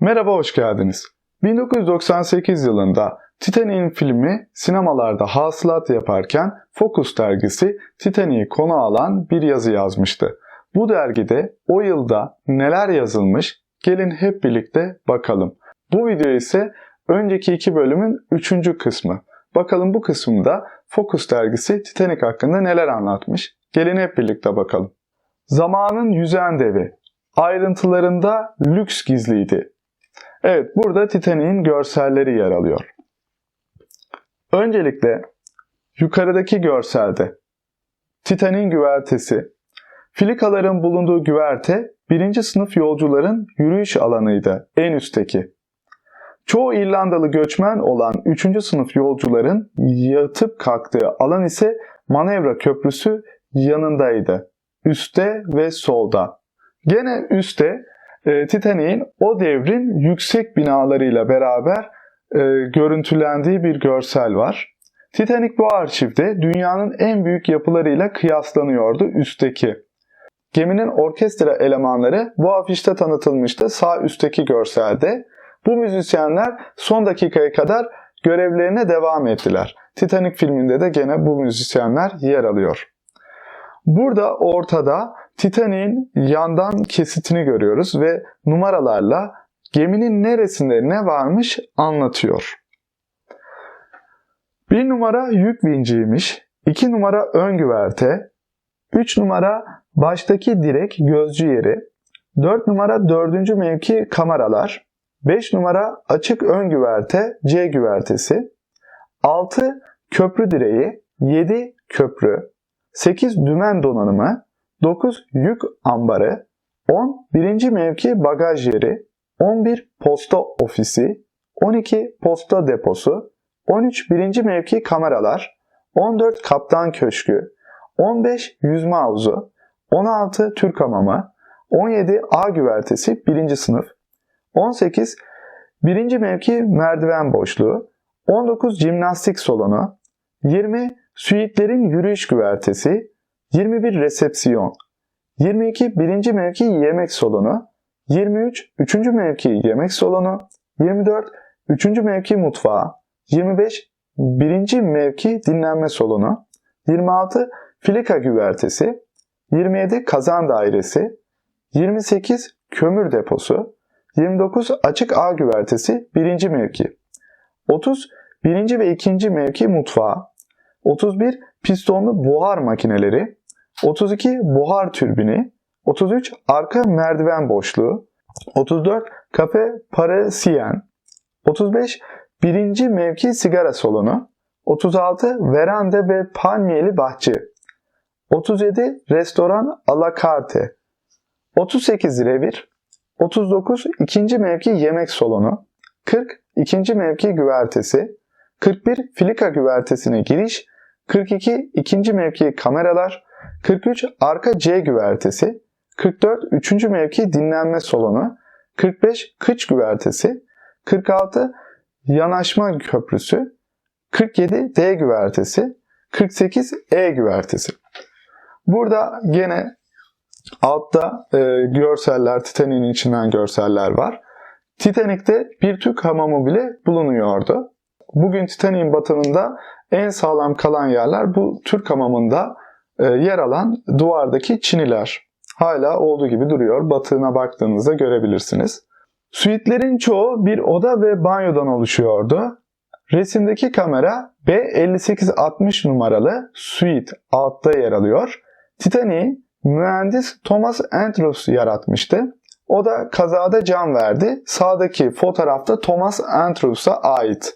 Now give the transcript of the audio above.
Merhaba, hoş geldiniz. 1998 yılında Titanic'in filmi sinemalarda hasılat yaparken Focus dergisi Titanic'i konu alan bir yazı yazmıştı. Bu dergide o yılda neler yazılmış gelin hep birlikte bakalım. Bu video ise önceki iki bölümün üçüncü kısmı. Bakalım bu kısımda Focus dergisi Titanic hakkında neler anlatmış. Gelin hep birlikte bakalım. Zamanın yüzen devi. Ayrıntılarında lüks gizliydi. Evet, burada Titanic'in görselleri yer alıyor. Öncelikle yukarıdaki görselde Titanic'in güvertesi. Filikaların bulunduğu güverte birinci sınıf yolcuların yürüyüş alanıydı en üstteki. Çoğu İrlandalı göçmen olan 3. sınıf yolcuların yatıp kalktığı alan ise manevra köprüsü yanındaydı. Üste ve solda. Gene üstte e, Titanic'in o devrin yüksek binalarıyla beraber e, görüntülendiği bir görsel var. Titanic bu arşivde dünyanın en büyük yapılarıyla kıyaslanıyordu üstteki. Geminin orkestra elemanları bu afişte tanıtılmıştı sağ üstteki görselde. Bu müzisyenler son dakikaya kadar görevlerine devam ettiler. Titanic filminde de gene bu müzisyenler yer alıyor. Burada ortada Titanic'in yandan kesitini görüyoruz ve numaralarla geminin neresinde ne varmış anlatıyor. Bir numara yük vinciymiş, iki numara ön güverte, üç numara baştaki direk gözcü yeri, dört numara dördüncü mevki kameralar, beş numara açık ön güverte C güvertesi, altı köprü direği, yedi köprü, 8 dümen donanımı, 9 yük ambarı, 10 birinci mevki bagaj yeri, 11 posta ofisi, 12 posta deposu, 13 birinci mevki kameralar, 14 kaptan köşkü, 15 yüzme havuzu, 16 Türk hamamı, 17 A güvertesi 1. sınıf, 18 birinci mevki merdiven boşluğu, 19 jimnastik salonu, 20 Suitlerin yürüyüş güvertesi, 21 resepsiyon, 22 birinci mevki yemek salonu, 23 üçüncü mevki yemek salonu, 24 üçüncü mevki mutfağı, 25 birinci mevki dinlenme salonu, 26 filika güvertesi, 27 kazan dairesi, 28 kömür deposu, 29 açık ağ güvertesi birinci mevki, 30 birinci ve ikinci mevki mutfağı, 31 pistonlu buhar makineleri, 32 buhar türbini, 33 arka merdiven boşluğu, 34 kafe parasiyen, 35 birinci mevki sigara salonu, 36 veranda ve palmiyeli bahçe, 37 restoran alakarte, 38 revir, 39 ikinci mevki yemek salonu, 40 ikinci mevki güvertesi, 41 filika güvertesine giriş, 42 ikinci mevki kameralar, 43 arka C güvertesi, 44 üçüncü mevki dinlenme salonu, 45 kıç güvertesi, 46 yanaşma köprüsü, 47 D güvertesi, 48 E güvertesi. Burada gene altta e, görseller, Titanic'in içinden görseller var. Titanic'te bir Türk hamamı bile bulunuyordu. Bugün Titanic'in batımında en sağlam kalan yerler bu Türk hamamında e, yer alan duvardaki çiniler. Hala olduğu gibi duruyor. Batığına baktığınızda görebilirsiniz. Suitlerin çoğu bir oda ve banyodan oluşuyordu. Resimdeki kamera B5860 numaralı suite altta yer alıyor. Titanic'i mühendis Thomas Andrews yaratmıştı. O da kazada can verdi. Sağdaki fotoğrafta Thomas Andrews'a ait.